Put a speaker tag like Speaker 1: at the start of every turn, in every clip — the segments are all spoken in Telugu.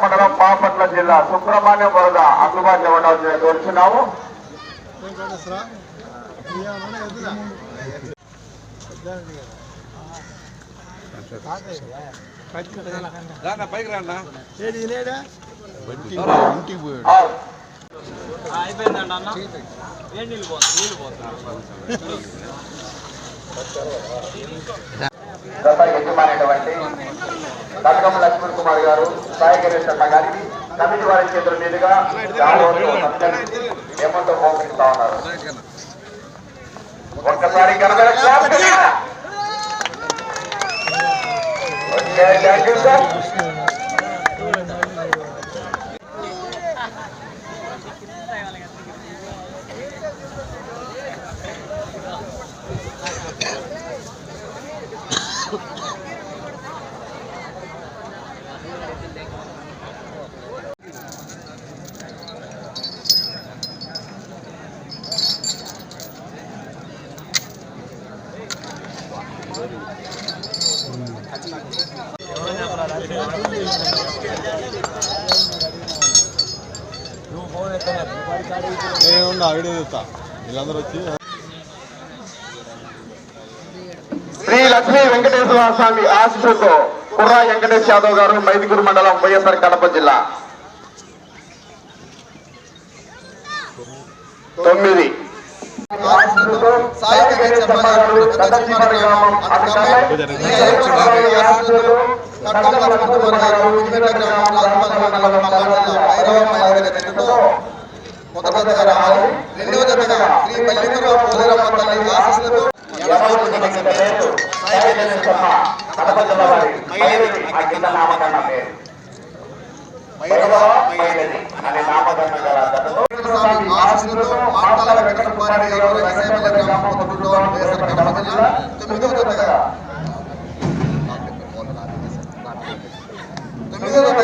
Speaker 1: మండలం పాపట్ల జిల్లా సుబ్రహ్మణ్యం వరద అందుబాటులో ఉండాల్సిన కోరుచున్నాము.
Speaker 2: పైకి రాన్నా
Speaker 1: ఆ,
Speaker 3: అయిపోయిందండి అన్న. ఏ నీళ్ళు పోతుంది నీళ్ళు పోతుంది
Speaker 1: గత యజమానైనటువంటి కనకం లక్ష్మణ్ కుమార్ గారు సాయిగిరి శర్మ గారికి కమిటీ వారి చేతుల మీదుగా ఏమంటూ మోపిస్తా ఉన్నారు. ఒక్కసారి కనబడ
Speaker 2: నేను అడిగి చెప్తా వీళ్ళందరూ వచ్చి
Speaker 1: శ్రీ లక్ష్మీ వెంకటేశ్వర స్వామి ఆశీస్సులతో కుర్రా వెంకటేష్ యాదవ్ గారు మైదుగురు మండలం వైఎస్ఆర్ కడప జిల్లా. తొమ్మిది. ఆశీస్సులతో సాయి గణేష్ శర్మ గారు దత్తజీవన గ్రామం అధికారులై ఈ ఆశీస్సులతో కడప లక్ష్మణ గారు ఇదిగట్ల గ్రామం రాజమహల్ మండలం జిల్లా భైరవ మహిళల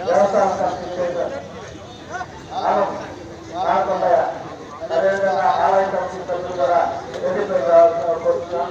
Speaker 1: మండలం వైఎస్ఆర్ కడప జిల్లా వద్దగా తొమ్మిది జతగా వారు కోరుతున్నాం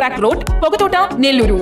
Speaker 4: track road Pogathota Nellore